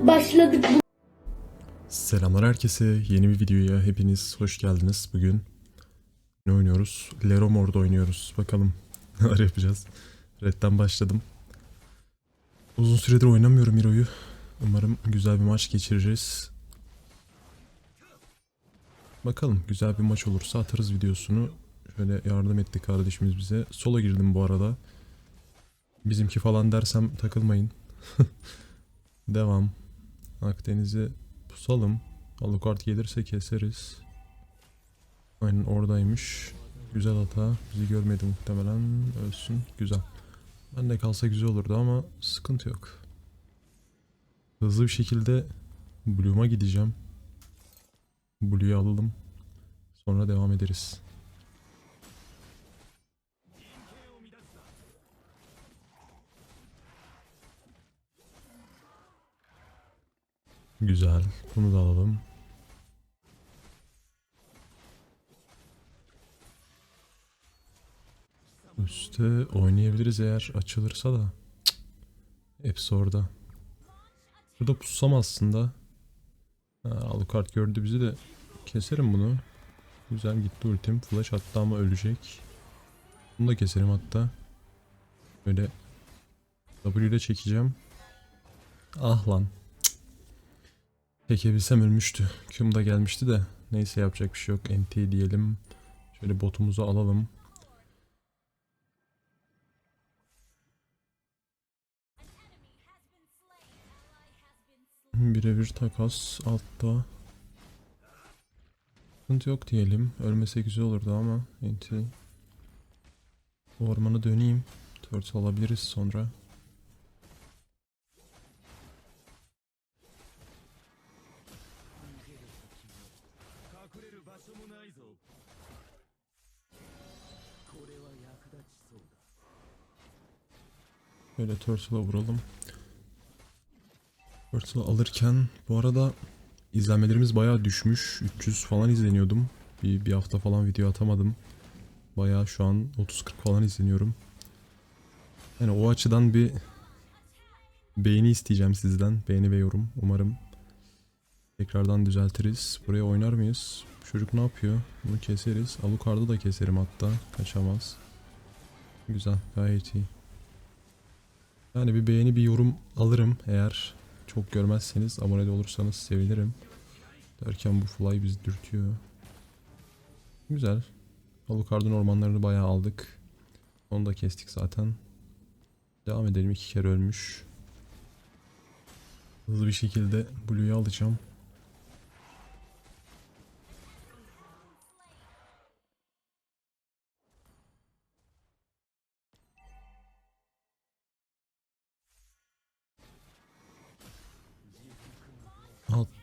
başladık. Selamlar herkese. Yeni bir videoya hepiniz hoş geldiniz. Bugün ne oynuyoruz? Leromor'da oynuyoruz. Bakalım neler yapacağız. Red'den başladım. Uzun süredir oynamıyorum Hero'yu. Umarım güzel bir maç geçireceğiz. Bakalım güzel bir maç olursa atarız videosunu. Şöyle yardım etti kardeşimiz bize. Sola girdim bu arada. Bizimki falan dersem takılmayın. Devam. Akdeniz'i pusalım. Alucard gelirse keseriz. Aynen oradaymış. Güzel hata. Bizi görmedi muhtemelen. Ölsün. Güzel. Ben de kalsa güzel olurdu ama sıkıntı yok. Hızlı bir şekilde Bloom'a gideceğim. Blue'yu alalım. Sonra devam ederiz. Güzel. Bunu da alalım. Üste oynayabiliriz eğer açılırsa da. Cık. Hepsi orada. Burada pussam aslında. Ha, Alucard gördü bizi de. Keserim bunu. Güzel gitti ultim. Flash attı ama ölecek. Bunu da keserim hatta. Böyle W ile çekeceğim. Ah lan. Çekebilsem ölmüştü. Q'm da gelmişti de. Neyse yapacak bir şey yok. NT diyelim. Şöyle botumuzu alalım. Birebir takas altta. Sıkıntı yok diyelim. Ölmese güzel olurdu ama NT. Ormana döneyim. Turtle alabiliriz sonra. Böyle Turtle'a vuralım. Turtle alırken bu arada izlenmelerimiz bayağı düşmüş. 300 falan izleniyordum. Bir, bir hafta falan video atamadım. Bayağı şu an 30-40 falan izleniyorum. Yani o açıdan bir beğeni isteyeceğim sizden. Beğeni ve yorum. Umarım tekrardan düzeltiriz. Buraya oynar mıyız? Çocuk ne yapıyor? Bunu keseriz. Alucard'ı da keserim hatta. Kaçamaz. Güzel. Gayet iyi. Yani bir beğeni bir yorum alırım eğer çok görmezseniz abone de olursanız sevinirim. Derken bu fly bizi dürtüyor. Güzel. Alucard'ın ormanlarını bayağı aldık. Onu da kestik zaten. Devam edelim iki kere ölmüş. Hızlı bir şekilde Blue'yu alacağım.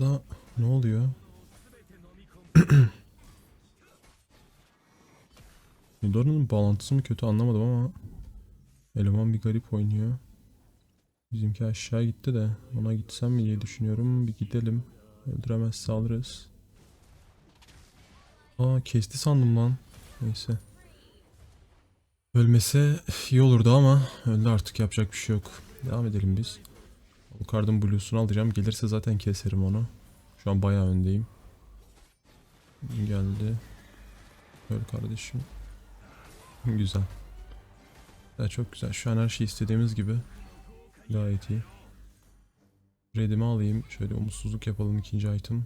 Altta ne oluyor? Midora'nın bağlantısı mı kötü anlamadım ama eleman bir garip oynuyor. Bizimki aşağı gitti de ona gitsem mi diye düşünüyorum. Bir gidelim. Öldüremezse alırız. Aa kesti sandım lan. Neyse. Ölmese iyi olurdu ama öldü artık yapacak bir şey yok. Devam edelim biz. Alucard'ın blues'unu alacağım. Gelirse zaten keserim onu. Şu an bayağı öndeyim. Geldi. Öl kardeşim. Güzel. Ya çok güzel. Şu an her şey istediğimiz gibi. Gayet iyi. Redimi alayım. Şöyle umutsuzluk yapalım ikinci item.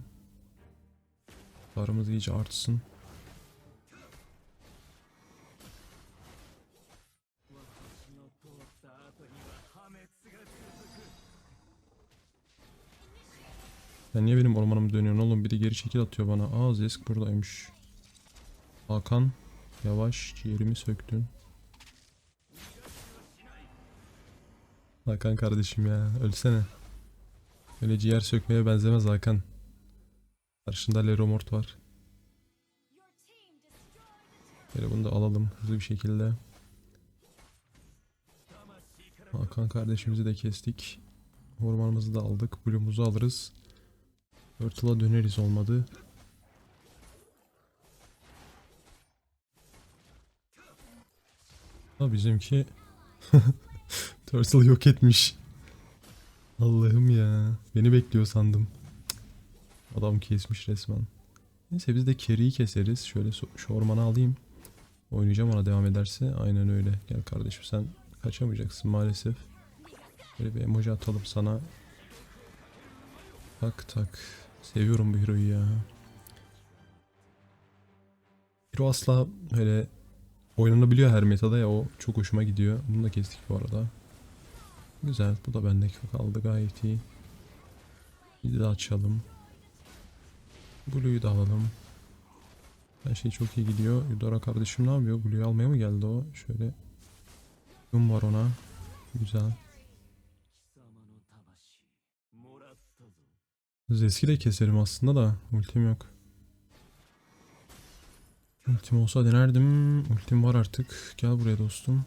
Paramız iyice artsın. Sen niye benim ormanımı dönüyorsun oğlum? Biri geri çekil atıyor bana. Aa Zesk buradaymış. Hakan yavaş ciğerimi söktün. Hakan kardeşim ya ölsene. Öyle ciğer sökmeye benzemez Hakan. Karşında Leromort var. Böyle bunu da alalım hızlı bir şekilde. Hakan kardeşimizi de kestik. Ormanımızı da aldık. Blue'umuzu alırız. Turtle'a döneriz olmadı. Ha bizimki Turtle yok etmiş. Allah'ım ya. Beni bekliyor sandım. Adam kesmiş resmen. Neyse biz de Kerry'i keseriz. Şöyle şu ormanı alayım. Oynayacağım ona devam ederse. Aynen öyle. Gel kardeşim sen kaçamayacaksın maalesef. Böyle bir emoji atalım sana. Tak tak. Seviyorum bu hero'yu ya. Hero asla öyle oynanabiliyor her metada ya o çok hoşuma gidiyor. Bunu da kestik bu arada. Güzel. Bu da bende kaldı gayet iyi. Bir de açalım. Blue'yu da alalım. Her şey çok iyi gidiyor. Yudora kardeşim ne yapıyor? Blue'yu almaya mı geldi o? Şöyle. Yum var ona. Güzel. Zeski de keserim aslında da ultim yok. Ultim olsa denerdim. Ultim var artık. Gel buraya dostum.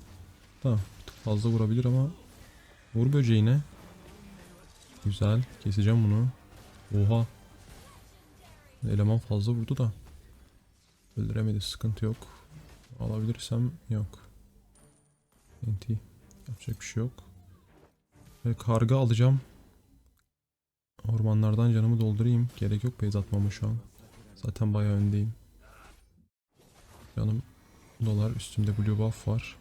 Tamam. Fazla vurabilir ama vur böceğine. Güzel. Keseceğim bunu. Oha. Eleman fazla vurdu da. Öldüremedi. Sıkıntı yok. Alabilirsem yok. NT. Yapacak bir şey yok. Ve karga alacağım. Ormanlardan canımı doldurayım. Gerek yok base atmama şu an. Zaten bayağı öndeyim. Canım dolar. Üstümde blue buff var.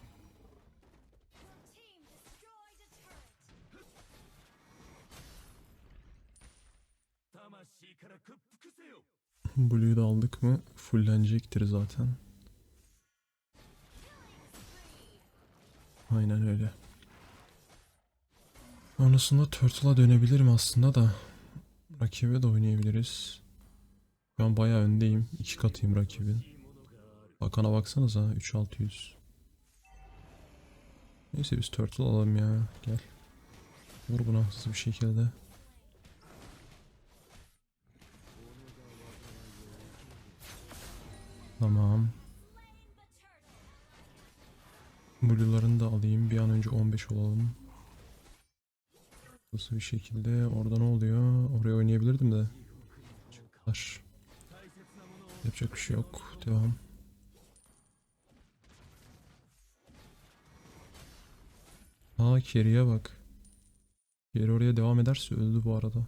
Blue'yu da aldık mı fullenecektir zaten. Aynen öyle. Sonrasında Turtle'a dönebilirim aslında da Rakibe de oynayabiliriz. An bayağı öndeyim. İki katıyım rakibin. Bakan'a baksanıza 3600. Neyse biz Turtle alalım ya. Gel. Vur buna hızlı bir şekilde. Tamam. Blue'larını da alayım. Bir an önce 15 olalım. Hızlı bir şekilde. Orada ne oluyor? Oraya oynayabilirdim de. Çıktılar. Yapacak bir şey yok. Devam. Aa Kerry'e bak. Kerry oraya devam ederse öldü bu arada.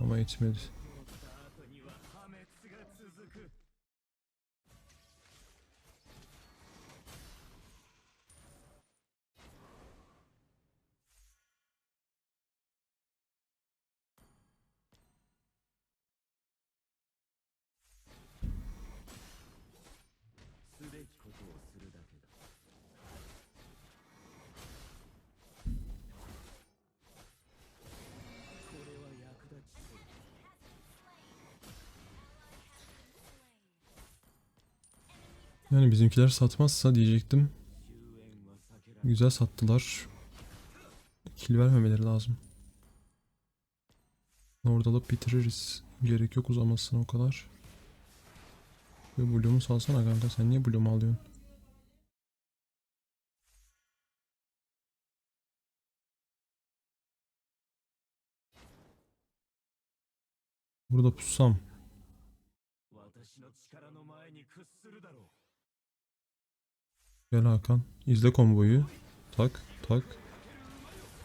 Ama etmedi. Yani bizimkiler satmazsa diyecektim. Güzel sattılar. Kil vermemeleri lazım. Orada da bitiririz. Gerek yok uzamasına o kadar. Ve bloğumu salsana kanka sen niye bloğumu alıyorsun? Burada pussam Gel Hakan. İzle komboyu. Tak tak.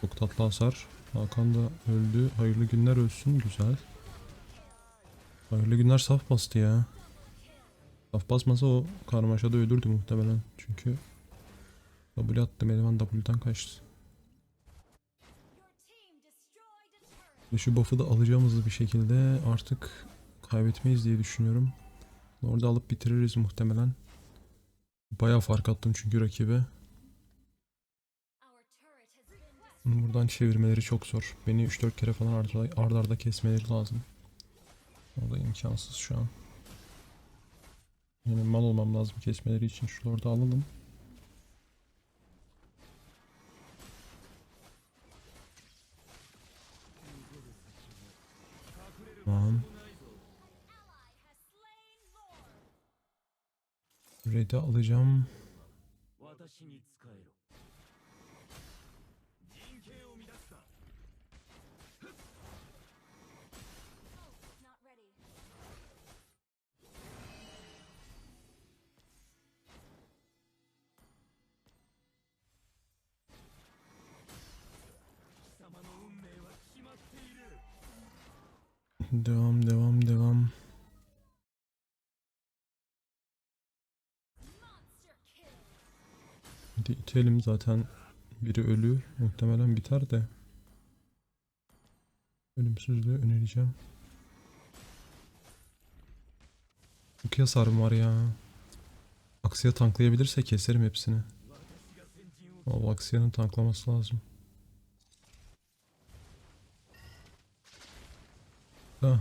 Çok tatlı hasar. Hakan da öldü. Hayırlı günler ölsün. Güzel. Hayırlı günler saf bastı ya. Saf basmasa o karmaşada ölürdü muhtemelen. Çünkü W attım eleman W'dan kaçtı. Ve şu buff'ı da alacağım hızlı bir şekilde. Artık kaybetmeyiz diye düşünüyorum. Orada alıp bitiririz muhtemelen. Bayağı fark attım çünkü rakibe. Buradan çevirmeleri çok zor. Beni 3-4 kere falan arda, arda arda kesmeleri lazım. O da imkansız şu an. Yani mal olmam lazım kesmeleri için. Şu orada alalım. Tamam. Red'i alacağım. Devam Hadi itelim zaten biri ölü. Muhtemelen biter de. Ölümsüzlüğü önereceğim. Çok hasarım var ya. Aksiya tanklayabilirse keserim hepsini. Ama Aksiya'nın tanklaması lazım. Da.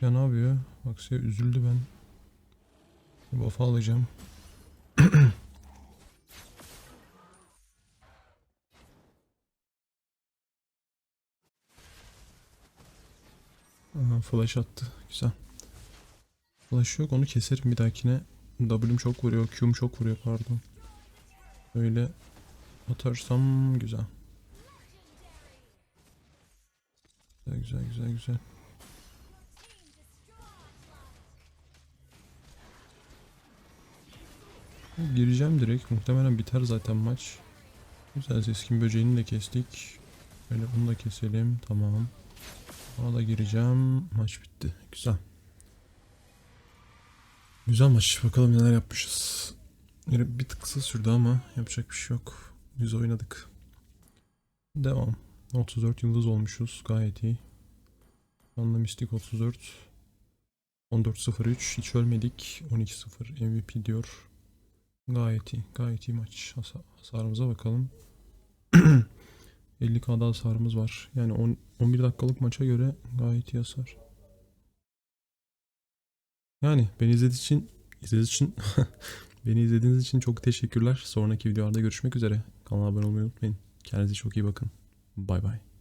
Ya ne yapıyor? Aksiya üzüldü ben. Buff alacağım. Flash attı. Güzel. Flash yok onu keserim bir dahakine. W'm çok vuruyor. Q'm çok vuruyor pardon. Öyle atarsam güzel. Güzel güzel güzel güzel. Gireceğim direkt. Muhtemelen biter zaten maç. Güzel seskin böceğini de kestik. Böyle bunu da keselim. Tamam. Ona da gireceğim. Maç bitti. Güzel. Güzel maç. Bakalım neler yapmışız. Bir tık kısa sürdü ama yapacak bir şey yok. Biz oynadık. Devam. 34 yıldız olmuşuz. Gayet iyi. Anla Mystic 34. 14-0-3. Hiç ölmedik. 12-0 MVP diyor. Gayet iyi. Gayet iyi maç. Hasa- hasarımıza bakalım. 50k'da hasarımız var. Yani 10, 11 dakikalık maça göre gayet iyi hasar. Yani beni izlediğiniz için izlediğiniz için beni izlediğiniz için çok teşekkürler. Sonraki videolarda görüşmek üzere. Kanala abone olmayı unutmayın. Kendinize çok iyi bakın. Bay bay.